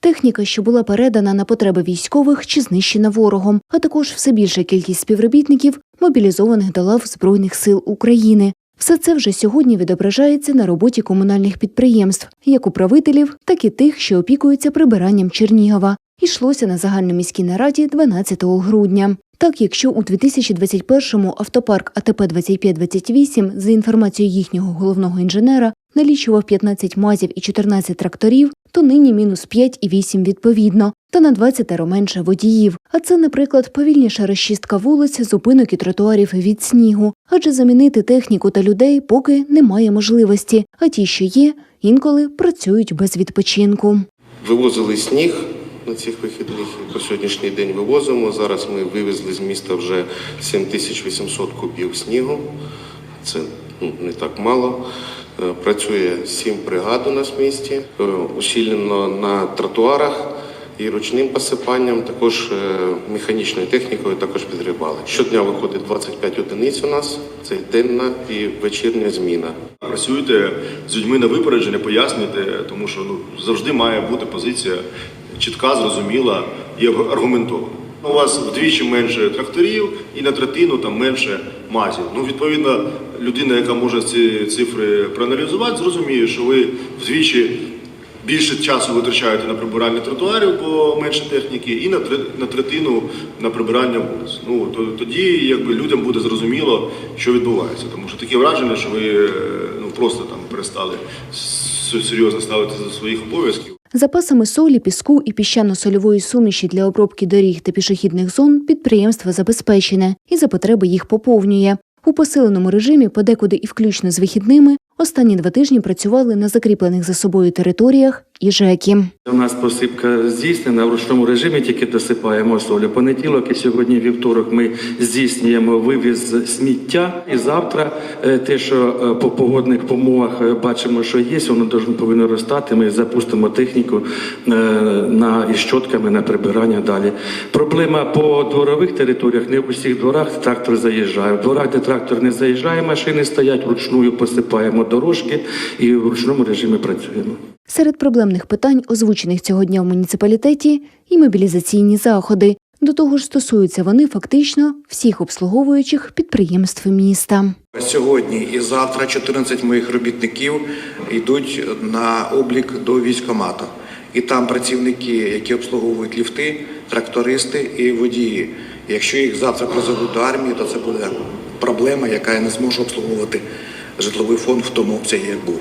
Техніка, що була передана на потреби військових чи знищена ворогом, а також все більша кількість співробітників, мобілізованих до лав Збройних сил України. Все це вже сьогодні відображається на роботі комунальних підприємств, як управителів, так і тих, що опікуються прибиранням Чернігова. Ішлося на загальноміській нараді 12 грудня. Так, якщо у 2021-му автопарк АТП 2528, за інформацією їхнього головного інженера, налічував 15 мазів і 14 тракторів, то нині мінус 5 і 8 відповідно, та на 20 менше водіїв. А це, наприклад, повільніша розчистка вулиць, зупинок і тротуарів від снігу, адже замінити техніку та людей поки немає можливості, а ті, що є, інколи працюють без відпочинку. Вивозили сніг на цих вихідних. По сьогоднішній день вивозимо. Зараз ми вивезли з міста вже 7800 кубів снігу. Це ну, не так мало. Е, Працює сім бригад у нас в місті. Е, Усилено на тротуарах і ручним посипанням, також е, механічною технікою також підгрібали. Щодня виходить 25 одиниць у нас. Це денна і вечірня зміна. Працюйте з людьми на випередження, пояснюйте, тому що ну завжди має бути позиція чітка, зрозуміла і аргументована. У вас вдвічі менше тракторів і на третину там менше мазів. Ну, відповідно, людина, яка може ці цифри проаналізувати, зрозуміє, що ви вдвічі більше часу витрачаєте на прибирання тротуарів, бо менше техніки, і на на третину на прибирання вулиць. Ну то тоді якби людям буде зрозуміло, що відбувається. Тому що таке враження, що ви е, ну просто там перестали серйозно ставитися до своїх обов'язків. Запасами солі, піску і піщано-сольової суміші для обробки доріг та пішохідних зон підприємство забезпечене і за потреби їх поповнює. У посиленому режимі, подекуди і включно з вихідними, останні два тижні працювали на закріплених за собою територіях і ЖЕКі. У нас посипка здійснена в ручному режимі, тільки досипаємо солі. Понеділок і сьогодні вівторок ми здійснюємо вивіз сміття. І завтра е, те, що е, по погодних умовах е, бачимо, що є, воно повинно ростати. Ми запустимо техніку на із щотками на прибирання далі. Проблема по дворових територіях. Не в усіх дворах трактор заїжджає. В дворах, де трактор не заїжджає, машини стоять вручную, посипаємо дорожки і в ручному режимі працюємо. Серед проблемних питань, озвучених цього дня в муніципалітеті, і мобілізаційні заходи. До того ж, стосуються вони фактично всіх обслуговуючих підприємств міста. Сьогодні і завтра 14 моїх робітників йдуть на облік до військкомату. І там працівники, які обслуговують ліфти, трактористи і водії. Якщо їх завтра призовуть до армії, то це буде проблема, яка я не зможу обслуговувати житловий фонд в тому обсязі, як був.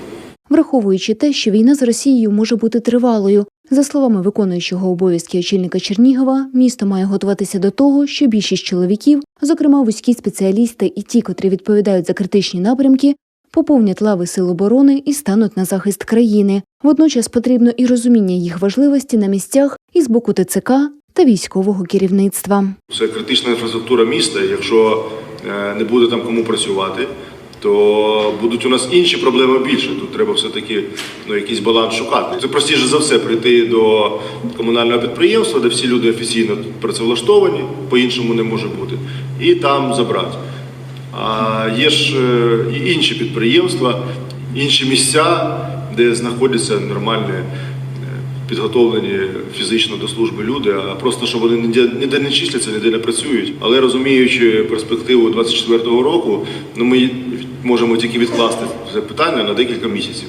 Враховуючи те, що війна з Росією може бути тривалою. За словами виконуючого обов'язки очільника Чернігова, місто має готуватися до того, що більшість чоловіків, зокрема вузькі спеціалісти і ті, котрі відповідають за критичні напрямки, поповнять лави сил оборони і стануть на захист країни. Водночас потрібно і розуміння їх важливості на місцях і з боку ТЦК та військового керівництва. Це критична інфраструктура міста. Якщо е, не буде там кому працювати, то будуть у нас інші проблеми більше. Тут треба все-таки ну, якийсь баланс шукати. Це простіше за все прийти до комунального підприємства, де всі люди офіційно працевлаштовані, по-іншому не може бути, і там забрати. А є ж е, і інші підприємства, інші місця, де знаходяться нормальні підготовлені фізично до служби люди, а просто що вони ніде, не числяться, ніде не працюють. Але розуміючи перспективу 24-го року, ну ми можемо тільки відкласти це питання на декілька місяців.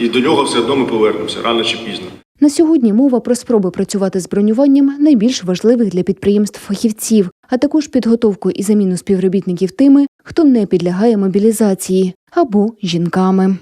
І до нього все одно ми повернемося рано чи пізно. На сьогодні мова про спроби працювати з бронюванням найбільш важливих для підприємств фахівців, а також підготовку і заміну співробітників тими, хто не підлягає мобілізації або жінками.